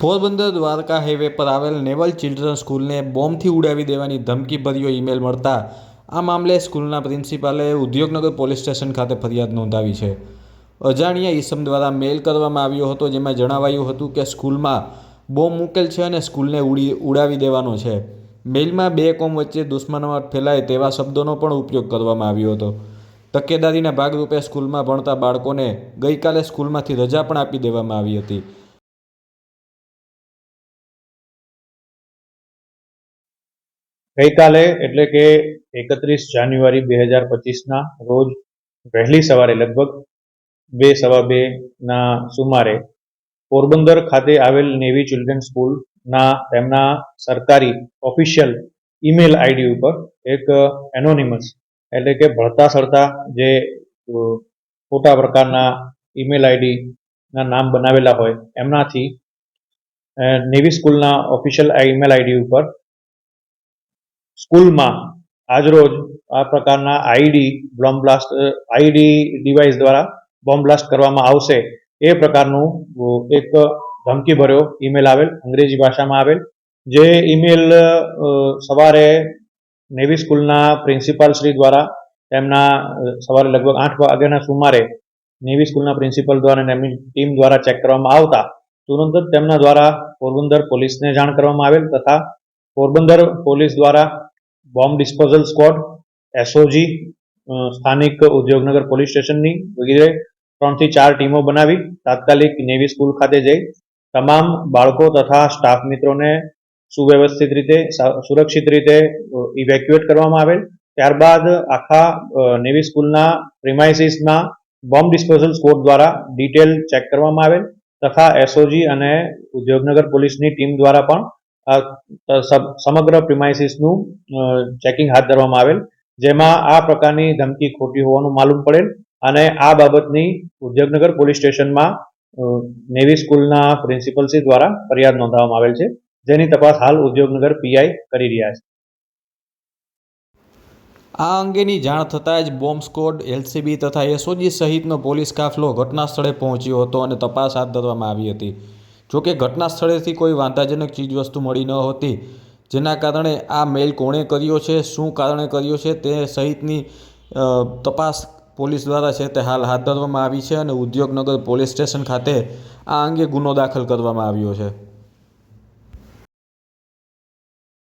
Porbandar Dwarka highway પર આવેલ naval children સ્કૂલને બોમ્બથી ઉડાવી દેવાની ધમકીભર્યો ઈમેલ મળતા આ મામલે સ્કૂલના પ્રિન્સિપાલે ઉદ્યોગનગર પોલીસ સ્ટેશન ખાતે ફરિયાદ નોંધાવી છે. અજાણ્યા ઈસમ દ્વારા મેલ કરવામાં આવ્યો હતો, જેમાં જણાવાયું હતું કે સ્કૂલમાં બોમ્બ મૂકેલ છે અને સ્કૂલને ઉડી, ઉડાવી દેવાનો છે. મેલમાં બે કોમ વચ્ચે દુશ્મનાવટ ફેલાય તેવા શબ્દોનો પણ ઉપયોગ કરવામાં આવ્યો હતો. તકેદારીના ભાગરૂપે સ્કૂલમાં ભણતા બાળકોને ગઈકાલે સ્કૂલમાંથી રજા પણ આપી દેવામાં આવી હતી. ગઈકાલે એટલે કે એકત્રીસ જાન્યુઆરી બે હજાર પચીસના રોજ વહેલી સવારે લગભગ બે સવા બેના સુમારે પોરબંદર ખાતે આવેલ નેવી ચિલ્ડ્રન સ્કૂલના તેમના સરકારી ઓફિશિયલ ઈમેલ આઈડી ઉપર એક એનોનિમસ એટલે કે ભળતા સળતા જે ખોટા પ્રકારના ઈમેલ આઈડીના નામ બનાવેલા હોય એમનાથી નેવી સ્કૂલના ઓફિશિયલ ઈમેલ આઈડી ઉપર સ્કૂલમાં આજરોજ આ પ્રકારના ID bomb blast ID device દ્વારા બોમ્બ બ્લાસ્ટ કરવામાં આવશે એ પ્રકારનું એક ધમકીભર્યો ઈમેલ આવેલ, અંગ્રેજી ભાષામાં આવેલ, જે ઈમેલ સવારે નેવી સ્કૂલના પ્રિન્સિપાલ શ્રી દ્વારા તેમના સવારે લગભગ આઠ વાગ્યાના સુમારે નેવી સ્કૂલના પ્રિન્સિપાલ દ્વારા તેમની ટીમ દ્વારા ચેક કરવામાં આવતા, તુરંત જ તેમના દ્વારા પોરબંદર પોલીસને જાણ કરવામાં આવેલ તથા પોરબંદર પોલીસ દ્વારા બોમ્બ ડિસ્પોઝલ સ્ક્વોડ એસઓજી સ્થાનિક ઉદ્યોગનગર પોલીસ સ્ટેશનની વગેરે ત્રણથી ચાર ટીમો બનાવી તાત્કાલિક નેવી સ્કૂલ ખાતે જઈ તમામ બાળકો તથા સ્ટાફ મિત્રોને સુવ્યવસ્થિત રીતે સુરક્ષિત રીતે ઇવેક્યુએટ કરવામાં આવેલ. ત્યારબાદ આખા નેવી સ્કૂલના પ્રિમાઇસીસમાં બોમ્બ ડિસ્પોઝલ સ્ક્વોડ દ્વારા ડિટેલ ચેક કરવામાં આવેલ તથા એસઓજી અને ઉદ્યોગનગર પોલીસની ટીમ દ્વારા પણ સમગ્ર પ્રિમાઇસીસનું ચેકિંગ હાથ ધરવામાં આવેલ, જેમાં આ પ્રકારની ધમકી ખોટી હોવાનું માલુમ પડેલ અને આ બાબતની ઉદ્યોગનગર પોલીસ સ્ટેશનમાં નેવી સ્કૂલના પ્રિન્સિપલશ્રી દ્વારા ફરિયાદ નોંધાવવામાં આવેલ છે, જેની તપાસ હાલ ઉદ્યોગનગર પીઆઈ કરી રહ્યા છે. આ અંગેની જાણ થતાં જ બોમ્બ સ્કોડ એલસીબી તથા એસઓજી સહિતનો પોલીસ કાફલો ઘટના સ્થળે પહોંચ્યો હતો અને તપાસ હાથ ધરવામાં આવી હતી. જોકે ઘટના સ્થળેથી કોઈ વાંધાજનક ચીજવસ્તુ મળી ન હતી, જેના કારણે આ મેલ કોણે કર્યો છે, શું કારણે કર્યો છે, તે સહિતની તપાસ પોલીસ દ્વારા છે તે હાલ હાથ ધરવામાં આવી છે અને ઉદ્યોગનગર પોલીસ સ્ટેશન ખાતે આ અંગે ગુનો દાખલ કરવામાં આવ્યો છે.